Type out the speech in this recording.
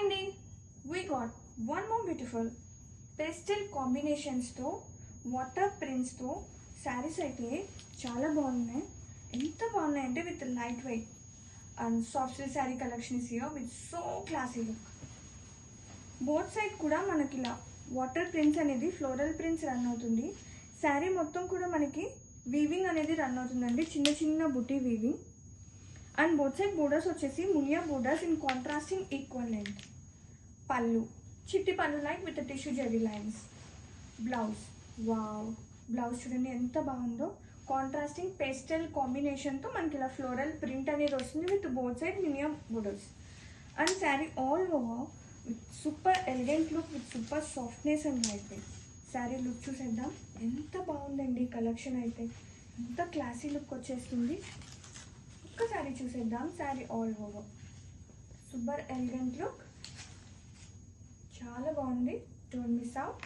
అండి we got one more beautiful pastel కాంబినేషన్స్తో water ప్రింట్స్తో శారీస్ అయితే చాలా బాగున్నాయి. ఎంత బాగున్నాయి అంటే with light weight and soft silk sari collections year with so classy look both side కూడా మనకి ఇలా వాటర్ ప్రింట్స్ అనేది ఫ్లోరల్ ప్రింట్స్ రన్ అవుతుంది. శారీ మొత్తం కూడా మనకి వీవింగ్ అనేది రన్ అవుతుందండి. చిన్న చిన్న బుటీ weaving and both side borders వచ్చేసి Muniya borders in contrasting equal length పళ్ళు. చిట్టి పళ్ళు like with tissue zari lines blouse wow blouse చూడండి ఎంత బాగుందో. కాంట్రాస్టింగ్ పేస్టల్ కాంబినేషన్తో మనకి ఇలా ఫ్లోరల్ ప్రింట్ అనేది వస్తుంది with both side minimum borders and sari all over with super elegant look with super softness and అయితే శారీ లుక్ చూసేద్దాం. ఎంత బాగుందండి కలెక్షన్ అయితే. ఎంత క్లాసీ లుక్ వచ్చేస్తుంది. శారీ చూసేద్దాం. Sari all over super elegant look చాలా బాగుంది. Don't miss out